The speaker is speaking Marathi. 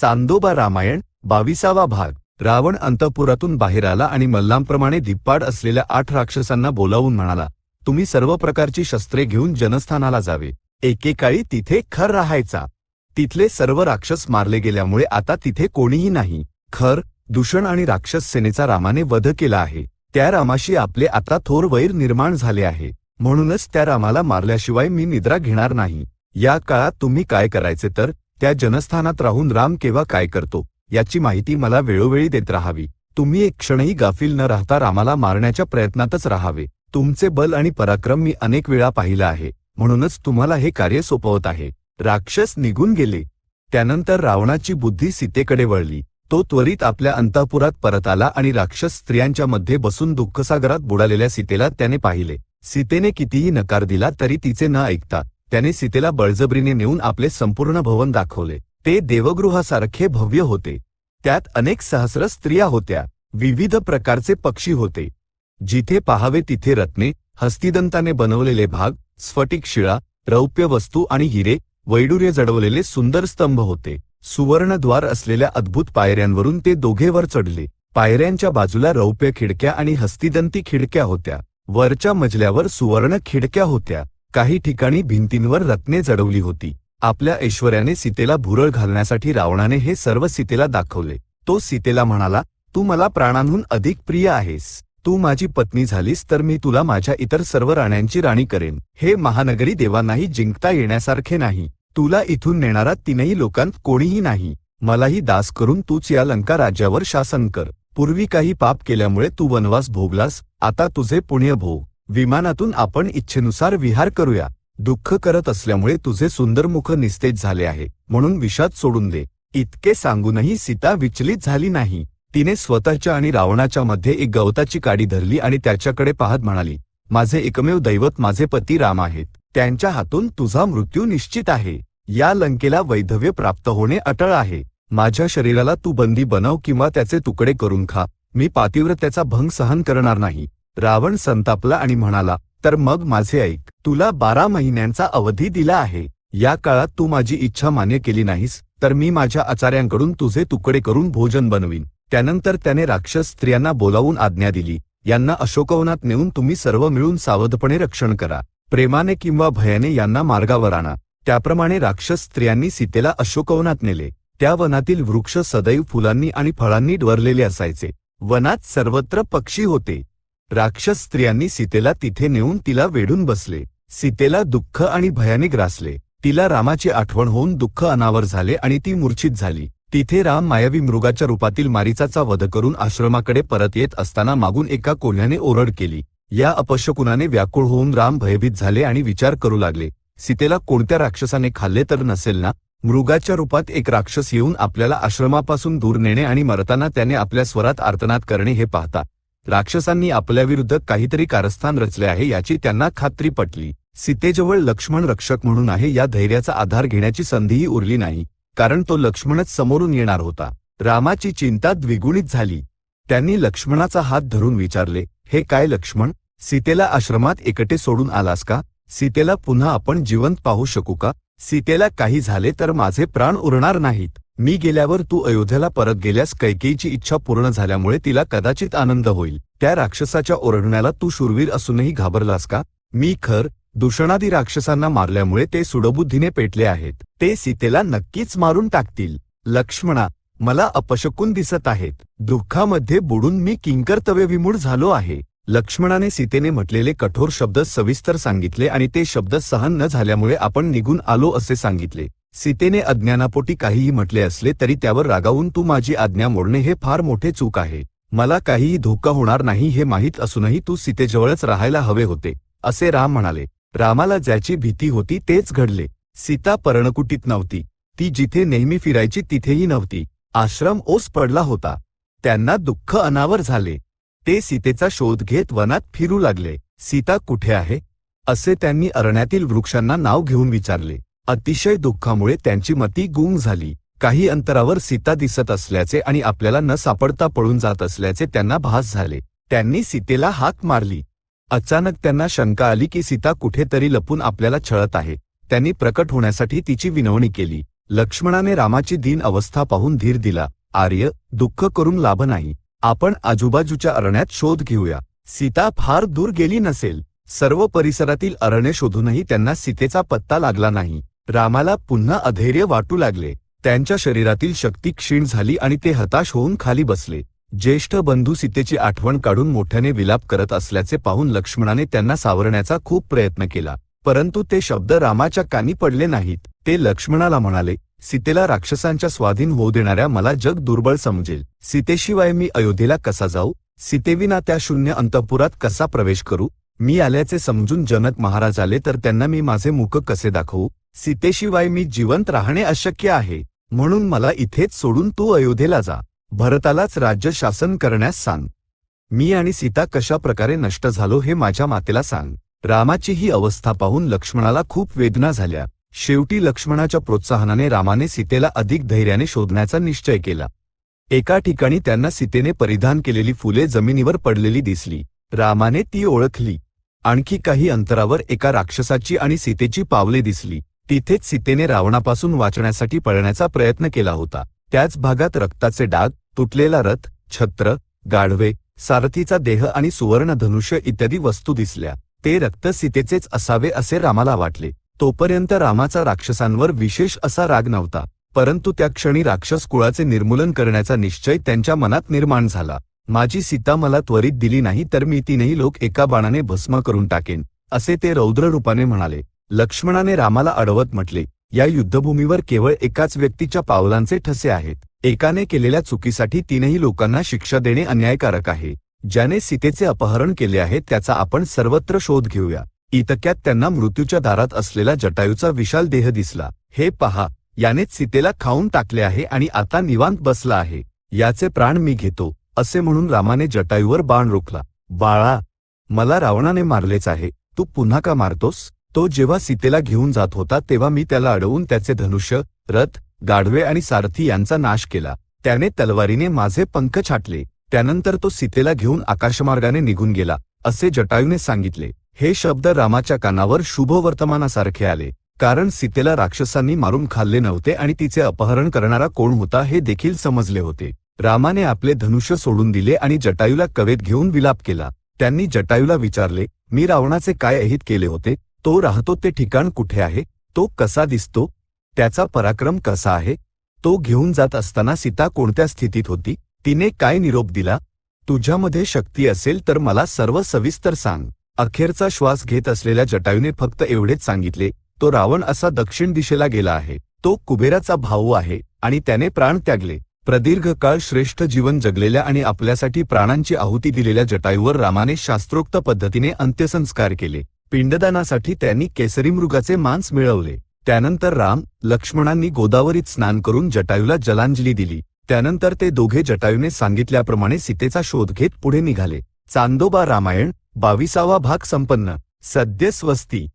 चांदोबा रामायण बावीसावा भाग. रावण अंतपुरातून बाहेर आला आणि मल्लांप्रमाणे धिप्पाड असलेल्या आठ राक्षसांना बोलावून म्हणाला तुम्ही सर्व प्रकारची शस्त्रे घेऊन जनस्थानाला जावे. एकेकाळी तिथे खर राहायचा. तिथले सर्व राक्षस मारले गेल्यामुळे आता तिथे कोणीही नाही. खर दूषण आणि राक्षस सेनेचा रामाने वध केला आहे. त्या रामाशी आपले आता थोर वैर निर्माण झाले आहे. म्हणूनच त्या रामाला मारल्याशिवाय मी निद्रा घेणार नाही. या काळात तुम्ही काय करायचे तर त्या जनस्थानात राहून राम केव्हा काय करतो याची माहिती मला वेळोवेळी देत राहावी. तुम्ही एक क्षणही गाफील न राहता रामाला मारण्याच्या प्रयत्नातच राहावे. तुमचे बल आणि पराक्रम मी अनेक वेळा पाहिला आहे. म्हणूनच तुम्हाला हे कार्य सोपवत आहे. राक्षस निघून गेले. त्यानंतर रावणाची बुद्धी सीतेकडे वळली. तो त्वरित आपल्या अंतःपुरात परत आला आणि राक्षस स्त्रियांच्या मध्ये बसून दुःखसागरात बुडालेल्या सीतेला त्याने पाहिले. सीतेने कितीही नकार दिला तरी तिचे न ऐकता त्याने सीतेला बळजबरीने नेऊन आपले संपूर्ण भवन दाखवले. ते देवगृहासारखे भव्य होते. त्यात अनेक सहस्र स्त्रिया होत्या. विविध प्रकारचे पक्षी होते. जिथे पाहावे तिथे रत्ने हस्तिदंताने बनवलेले भाग स्फटिक शिळा रौप्य वस्तू आणि हिरे वैडूर्य जडवलेले सुंदर स्तंभ होते. सुवर्णद्वार असलेल्या अद्भुत पायऱ्यांवरून ते दोघेवर चढले. पायऱ्यांच्या बाजूला रौप्य खिडक्या आणि हस्तिदंती खिडक्या होत्या. वरच्या मजल्यावर सुवर्ण खिडक्या होत्या. काही ठिकाणी भिंतींवर रत्ने जडवली होती. आपल्या ऐश्वर्याने सीतेला भुरळ घालण्यासाठी रावणाने हे सर्व सीतेला दाखवले. तो सीतेला म्हणाला तू मला प्राणांहून अधिक प्रिय आहेस. तू माझी पत्नी झालीस तर मी तुला माझ्या इतर सर्व राण्यांची राणी करेन. हे महानगरी देवांनाही जिंकता येण्यासारखे नाही. तुला इथून नेणारा तीनही लोकांत कोणीही नाही. मलाही दास करून तूच या लंका राज्यावर शासन कर. पूर्वी काही पाप केल्यामुळे तू वनवास भोगलास. आता तुझे पुण्य भोग. विमानातून आपण इच्छेनुसार विहार करूया. दुःख करत असल्यामुळे तुझे सुंदर मुख निस्तेज झाले आहे. म्हणून विषाद सोडून दे. इतके सांगूनही सीता विचलित झाली नाही. तिने स्वतःच्या आणि रावणाच्या मध्ये एक गवताची काडी धरली आणि त्याच्याकडे पाहत म्हणाली माझे एकमेव दैवत माझे पती राम आहेत. त्यांच्या हातून तुझा मृत्यू निश्चित आहे. या लंकेला वैधव्य प्राप्त होणे अटळ आहे. माझ्या शरीराला तू बंदी बनव किंवा त्याचे तुकडे करून खा. मी पातिव्रत्याचा भंग सहन करणार नाही. रावण संतापला आणि म्हणाला तर मग माझे ऐक तुला बारा महिन्यांचा अवधी दिला आहे. या काळात तू माझी इच्छा मान्य केली नाहीस तर मी माझ्या आचार्यांकडून तुझे तुकडे करून भोजन बनवीन. त्यानंतर त्याने राक्षस स्त्रियांना बोलावून आज्ञा दिली. यांना अशोकवनात नेऊन तुम्ही सर्व मिळून सावधपणे रक्षण करा. प्रेमाने किंवा भयाने यांना मार्गावर आणा. त्याप्रमाणे राक्षस स्त्रियांनी सीतेला अशोकवनात नेले. त्या वनातील वृक्ष सदैव फुलांनी आणि फळांनी डवरलेले असायचे. वनात सर्वत्र पक्षी होते. राक्षस स्त्रियांनी सीतेला तिथे नेऊन तिला वेढून बसले. सीतेला दुःख आणि भयाने ग्रासले तिला रामाची आठवण होऊन दुःख अनावर झाले आणि ती मूर्छित झाली. तिथे राम मायावी मृगाच्या रूपातील मारिचाचा वध करून आश्रमाकडे परत येत असताना मागून एका कोल्ह्याने ओरड केली. या अपशकुनाने व्याकुळ होऊन राम भयभीत झाले आणि विचार करू लागले. सीतेला कोणत्या राक्षसाने खाल्ले तर नसेल ना? मृगाच्या रूपात एक राक्षस येऊन आपल्याला आश्रमापासून दूर नेणे आणि मरताना त्याने आपल्या स्वरात आर्तनाद करणे हे पाहता. राक्षसांनी आपल्याविरुद्ध काहीतरी कारस्थान रचले आहे याची त्यांना खात्री पटली. सीतेजवळ लक्ष्मण रक्षक म्हणून आहे या धैर्याचा आधार घेण्याची संधीही उरली नाही कारण तो लक्ष्मणच समोरून येणार होता. रामाची चिंता द्विगुणित झाली. त्यांनी लक्ष्मणाचा हात धरून विचारले हे काय लक्ष्मण? सीतेला आश्रमात एकटे सोडून आलास का? सीतेला पुन्हा आपण जिवंत पाहू शकू का? सीतेला काही झाले तर माझे प्राण उरणार नाहीत. मी गेल्यावर तू अयोध्येला परत गेल्यास कैकेयीची इच्छा पूर्ण झाल्यामुळे तिला कदाचित आनंद होईल. त्या राक्षसाच्या ओरडण्याला तू शूरवीर असूनही घाबरलास का? मी खर दूषणादी राक्षसांना मारल्यामुळे ते सुडबुद्धीने पेटले आहेत. ते सीतेला नक्कीच मारून टाकतील. लक्ष्मणा मला अपशकून दिसत आहेत. दुःखामध्ये बुडून मी किंकर्तव्य विमूढ झालो आहे. लक्ष्मणाने सीतेने म्हटलेले कठोर शब्द सविस्तर सांगितले आणि ते शब्द सहन न झाल्यामुळे आपण निघून आलो असे सांगितले. सीतेने अज्ञानापोटी काहीही म्हटले असले तरी त्यावर रागावून तू माझी आज्ञा मोडणे हे फार मोठे चूक आहे. मला काहीही धोका होणार नाही हे माहीत असूनही तू सीतेजवळच राहायला हवे होते असे राम म्हणाले. रामाला ज्याची भीती होती तेच घडले. सीता पर्णकुटीत नव्हती. ती जिथे नेहमी फिरायची तिथेही नव्हती. आश्रम ओस पडला होता. त्यांना दुःख अनावर झाले. ते सीतेचा शोध घेत वनात फिरू लागले. सीता कुठे आहे? असे त्यांनी अरण्यातील वृक्षांना नाव घेऊन विचारले. अतिशय दुःखामुळे त्यांची मती गुंग झाली. काही अंतरावर सीता दिसत असल्याचे आणि आपल्याला न सापडता पळून जात असल्याचे त्यांना भास झाले. त्यांनी सीतेला हाक मारली. अचानक त्यांना शंका आली की सीता कुठेतरी लपून आपल्याला छळत आहे. त्यांनी प्रकट होण्यासाठी तिची विनवणी केली. लक्ष्मणाने रामाची दीन अवस्था पाहून धीर दिला. आर्य दुःख करून लाभ नाही. आपण आजूबाजूच्या अरण्यात शोध घेऊया. सीता फार दूर गेली नसेल. सर्व परिसरातील अरण्य शोधूनही त्यांना सीतेचा पत्ता लागला नाही. रामाला पुन्हा अधैर्य वाटू लागले. त्यांच्या शरीरातील शक्ती क्षीण झाली आणि ते हताश होऊन खाली बसले. ज्येष्ठ बंधू सीतेची आठवण काढून मोठ्याने विलाप करत असल्याचे पाहून लक्ष्मणाने त्यांना सावरण्याचा खूप प्रयत्न केला. परंतु ते शब्द रामाच्या कानी पडले नाहीत. ते लक्ष्मणाला म्हणाले सीतेला राक्षसांच्या स्वाधीन होऊ देणाऱ्या मला जग दुर्बळ समजेल. सीतेशिवाय मी अयोध्येला कसा जाऊ? सीतेविना त्या शून्य अंतपुरात कसा प्रवेश करू? मी आल्याचे समजून जनक महाराज आले तर त्यांना मी माझे मुख कसे दाखवू? सीतेशिवाय मी जिवंत राहणे अशक्य आहे. म्हणून मला इथेच सोडून तू अयोध्येला जा. भरतालाच राज्य शासन करण्यास सांग. मी आणि सीता कशा प्रकारे नष्ट झालो हे माझ्या मातेला सांग. रामाची ही अवस्था पाहून लक्ष्मणाला खूप वेदना झाल्या. शेवटी लक्ष्मणाच्या प्रोत्साहनाने रामाने सीतेला अधिक धैर्याने शोधण्याचा निश्चय केला. एका ठिकाणी त्यांना सीतेने परिधान केलेली फुले जमिनीवर पडलेली दिसली. रामाने ती ओळखली. आणखी काही अंतरावर एका राक्षसाची आणि सीतेची पावले दिसली. तिथेच सीतेने रावणापासून वाचण्यासाठी पळण्याचा प्रयत्न केला होता. त्याच भागात रक्ताचे डाग तुटलेला रथ छत्र गाढवे सारथीचा देह आणि सुवर्ण धनुष्य इत्यादी वस्तू दिसल्या. ते रक्त सीतेचेच असावे असे रामाला वाटले. तोपर्यंत रामाचा राक्षसांवर विशेष असा राग नव्हता. परंतु त्या क्षणी राक्षस कुळाचे निर्मूलन करण्याचा निश्चय त्यांच्या मनात निर्माण झाला. माझी सीता मला त्वरित दिली नाही तर मी तीनही लोक एका बाणाने भस्म करून टाकेन असे ते रौद्र रूपाने म्हणाले. लक्ष्मणाने रामाला अडवत म्हटले या युद्धभूमीवर केवळ एकाच व्यक्तीच्या पावलांचे ठसे आहेत. एकाने केलेल्या चुकीसाठी तीनही लोकांना शिक्षा देणे अन्यायकारक आहे. ज्याने सीतेचे अपहरण केले आहे त्याचा आपण सर्वत्र शोध घेऊया. इतक्यात त्यांना मृत्यूच्या दारात असलेला जटायूचा विशाल देह दिसला. हे पहा यानेच सीतेला खाऊन टाकले आहे आणि आता निवांत बसला आहे. याचे प्राण मी घेतो. असे म्हणून रामाने जटायूवर बाण रोखला. बाळा मला रावणाने मारलेच आहे. तू पुन्हा का मारतोस? तो जेव्हा सीतेला घेऊन जात होता तेव्हा मी त्याला अडवून त्याचे धनुष्य रथ गाढवे आणि सारथी यांचा नाश केला. त्याने तलवारीने माझे पंख छाटले. त्यानंतर तो सीतेला घेऊन आकाशमार्गाने निघून गेला असे जटायूने सांगितले. हे शब्द रामाच्या कानावर शुभ वर्तमानासारखे आले. कारण सीतेला राक्षसांनी मारून खाल्ले नव्हते आणि तिचे अपहरण करणारा कोण होता हे देखील समजले होते. रामाने आपले धनुष्य सोडून दिले आणि जटायूला कवेत घेऊन विलाप केला. त्यांनी जटायूला विचारले मी रावणाचे काय अहित केले होते? तो राहतो ते ठिकाण कुठे आहे? तो कसा दिसतो? त्याचा पराक्रम कसा आहे? तो घेऊन जात असताना सीता कोणत्या स्थितीत होती? तिने काय निरोप दिला? तुझ्यामध्ये शक्ती असेल तर मला सर्व सविस्तर सांग. अखेरचा श्वास घेत असलेल्या जटायूने फक्त एवढेच सांगितले तो रावण असा दक्षिण दिशेला गेला आहे. तो कुबेराचा भाऊ आहे आणि त्याने प्राण त्यागले. प्रदीर्घ काळ श्रेष्ठ जीवन जगलेल्या आणि आपल्यासाठी प्राणांची आहुती दिलेल्या जटायूवर रामाने शास्त्रोक्त पद्धतीने अंत्यसंस्कार केले. पिंडदानासाठी त्यांनी केसरी मृगाचे मांस मिळवले. त्यानंतर राम लक्ष्मणांनी गोदावरीत स्नान करून जटायूला जलांजली दिली. त्यानंतर ते दोघे जटायूने सांगितल्याप्रमाणे सीतेचा शोध घेत पुढे निघाले. चांदोबा रामायण बाविसावा भाग संपन्न. सद्य स्वस्ती